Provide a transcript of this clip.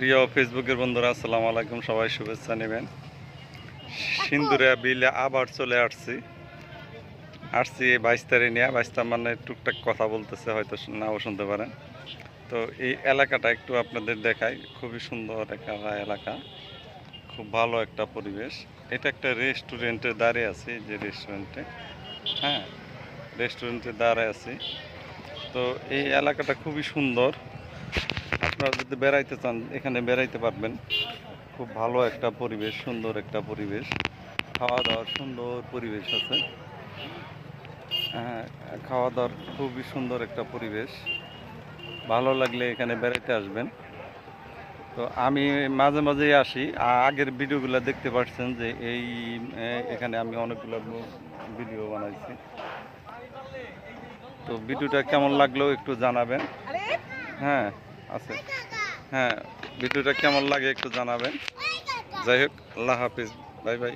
প্রিয় ফেসবুকের বন্ধুরা, আসসালামু আলাইকুম, সবাই শুভেচ্ছা নেবেন। সিন্দুরিয়া বিলে আবার চলে আসছি। আসছি এই তারিখ নিয়ে বাইশটা মানে টুকটাক কথা বলতেছে, হয়তো নাও শুনতে পারেন। তো এই এলাকাটা একটু আপনাদের দেখাই, খুবই সুন্দর একটা এলাকা, খুব ভালো একটা পরিবেশ। এটা একটা রেস্টুরেন্টে দাঁড়িয়ে আছি, যে রেস্টুরেন্টে হ্যাঁ রেস্টুরেন্টে দাঁড়ায় আছি। তো এই এলাকাটা খুবই সুন্দর। আপনারা যদি বেড়াইতে চান এখানে বেড়াইতে পারবেন। খুব ভালো একটা পরিবেশ সুন্দর একটা পরিবেশ। খাওয়া দাওয়ার সুন্দর পরিবেশ আছে। হ্যাঁ, খাওয়া দাওয়ার খুবই সুন্দর একটা পরিবেশ। ভালো লাগলে এখানে বেড়াইতে আসবেন। তো আমি মাঝে মাঝেই আসি। আগের ভিডিওগুলো দেখতে পাচ্ছেন যে এই এখানে আমি অনেকগুলো ভিডিও বানাইছি। তো ভিডিওটা কেমন লাগল একটু জানাবেন। হ্যাঁ আছে। হ্যাঁ ভিডিওটা কেমন লাগে একটু জানাবেন। যাই হোক আল্লাহ হাফিজ। Bye bye.